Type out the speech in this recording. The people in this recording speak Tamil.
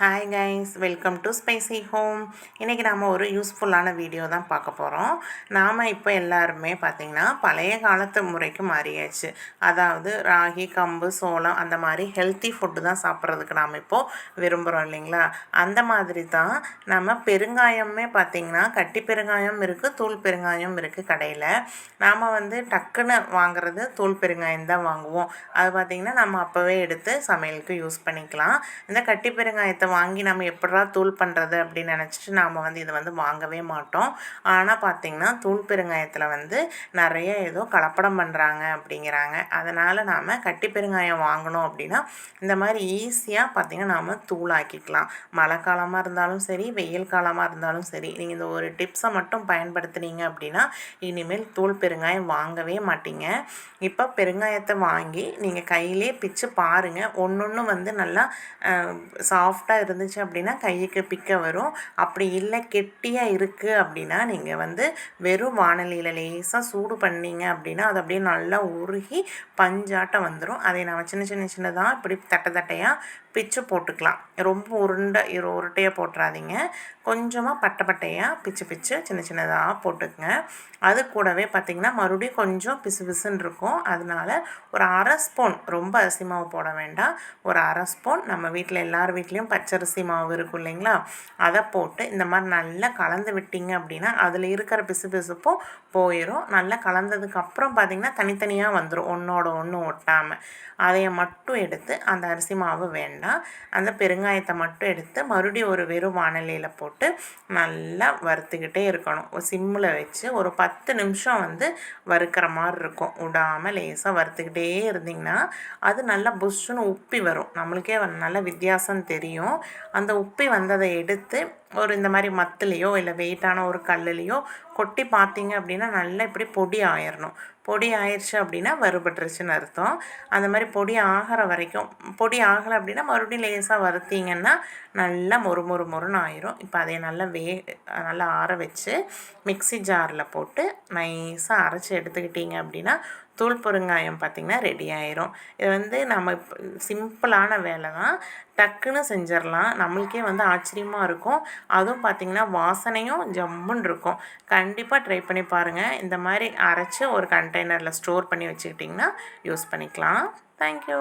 Hi guys welcome to spicy home இன்றைக்கி நாம் ஒரு யூஸ்ஃபுல்லான வீடியோ தான் பார்க்க போகிறோம் நாம் இப்போ எல்லாருமே பார்த்திங்கன்னா பழைய காலத்து முறைக்கு மாறியாச்சு. அதாவது ராகி கம்பு சோளம் அந்த மாதிரி ஹெல்த்தி ஃபுட்டு தான் சாப்பிட்றதுக்கு நாம் இப்போது விரும்புகிறோம் இல்லைங்களா? அந்த மாதிரி தான் நம்ம பெருங்காயமே பார்த்திங்கன்னா கட்டி பெருங்காயம் இருக்குது தூள் பெருங்காயம் இருக்குது கடையில். நாம் வந்து டக்குன்னு வாங்குறது தூள் பெருங்காயம் தான் வாங்குவோம். அது பார்த்திங்கன்னா நம்ம அப்போவே எடுத்து சமையலுக்கு யூஸ் பண்ணிக்கலாம். இந்த கட்டி பெருங்காயத்தை வாங்கி நம்ம எப்படா தூள் பண்ணுறது அப்படின்னு நினச்சிட்டு நாம் வந்து இதை வந்து வாங்கவே மாட்டோம். ஆனால் பார்த்திங்கன்னா தூள் பெருங்காயத்தில் வந்து நிறைய ஏதோ கலப்படம் பண்ணுறாங்க அப்படிங்கிறாங்க. அதனால் நாம் கட்டி பெருங்காயம் வாங்கணும் அப்படின்னா இந்த மாதிரி ஈஸியாக பார்த்திங்கன்னா நாம் தூளாக்கிக்கலாம். மழை காலமாக இருந்தாலும் சரி வெயில் காலமாக இருந்தாலும் சரி நீங்கள் இந்த ஒரு டிப்ஸை மட்டும் பயன்படுத்துனீங்க அப்படின்னா இனிமேல் தூள் பெருங்காயம் வாங்கவே மாட்டீங்க. இப்போ பெருங்காயத்தை வாங்கி நீங்கள் கையிலே பிச்சு பாருங்கள் ஒன்று ஒன்று வந்து நல்லா சாஃப்டாக சாஃப்டாக இருந்துச்சு அப்படின்னா கைக்கு பிக்க வரும். அப்படி இல்லை கெட்டியாக இருக்குது அப்படின்னா நீங்கள் வந்து வெறும் வானலியில் லேசாக சூடு பண்ணிங்க அப்படின்னா அது அப்படியே நல்லா உருகி பஞ்சாட்டம் வந்துடும் அதை நம்ம சின்ன சின்ன சின்னதாக இப்படி தட்டை தட்டையாக பிச்சு போட்டுக்கலாம். ரொம்ப உருண்டை உருட்டையாக போட்டுறாதீங்க. கொஞ்சமாக பட்டை பட்டையாக பிச்சு பிச்சு சின்ன சின்னதாக போட்டுக்கங்க. அது கூடவே பார்த்திங்கன்னா மறுபடியும் கொஞ்சம் பிசு பிசுன்னு இருக்கும். அதனால ஒரு அரை ஸ்பூன் ரொம்ப அரிசி மாவு போட வேண்டாம். ஒரு அரை ஸ்பூன் நம்ம வீட்டில் எல்லார் வீட்லேயும் பச்சரிசி மாவு இருக்கும் இல்லைங்களா? அதை போட்டு இந்த மாதிரி நல்லா கலந்து விட்டிங்க அப்படின்னா அதில் இருக்கிற பிசு பிசுப்பும் போயிடும் நல்லா கலந்ததுக்கு அப்புறம் பார்த்திங்கன்னா தனித்தனியாக வந்துடும் ஒன்றோட ஒன்று ஒட்டாமல் அதையை மட்டும் எடுத்து அந்த அரிசி மாவு வேண்டாம். அந்த பெருங்காயத்தை மட்டும் எடுத்து மறுபடியும் ஒரு வெறும் வானலியில் போட்டு நல்லா வறுத்துக்கிட்டே இருக்கணும். சிம்மில் வச்சு ஒரு பத்து நிமிஷம் வந்து வறுக்கிற மாதிரி இருக்கும். விடாமல் லேசாக வறுத்துக்கிட்டே இருந்திங்கன்னா அது நல்லா புஷ்ஷுன்னு உப்பி வரும். நம்மளுக்கே நல்ல வித்தியாசம் தெரியும். அந்த உப்பி வந்ததை எடுத்து ஒரு இந்த மாதிரி மத்துலேயோ இல்லை வெயிட்டான ஒரு கல்லுலேயோ கொட்டி பார்த்தீங்க அப்படின்னா நல்லா இப்படி பொடி ஆயிடணும் பொடி ஆயிடுச்சு அப்படின்னா வறுபட்டுருச்சுன்னு அர்த்தம். அந்த மாதிரி பொடி ஆகிற வரைக்கும் பொடி ஆகலை அப்படின்னா மறுபடியும் லேசாக வறுத்தீங்கன்னா நல்லா மொறு மொறு மொறுன்னு ஆயிரும். இப்போ அதை நல்லா வே நல்லா ஆற வச்சு மிக்சி ஜாரில் போட்டு நைஸாக அரைச்சி எடுத்துக்கிட்டிங்க அப்படின்னா தூள் பொருங்காயம் பார்த்திங்கன்னா ரெடி ஆயிரும். இது வந்து நம்ம சிம்பிளான வேலை தான் டக்குன்னு செஞ்சிடலாம் நம்மளுக்கே வந்து ஆச்சரியமாக இருக்கும். அதுவும் பார்த்திங்கன்னா வாசனையும் ஜம்முன்னு இருக்கும். கண்டிப்பாக ட்ரை பண்ணி பாருங்கள் இந்த மாதிரி அரைச்சி ஒரு கண்டெய்னரில் ஸ்டோர் பண்ணி வச்சுக்கிட்டிங்கன்னா யூஸ் பண்ணிக்கலாம். தேங்க்யூ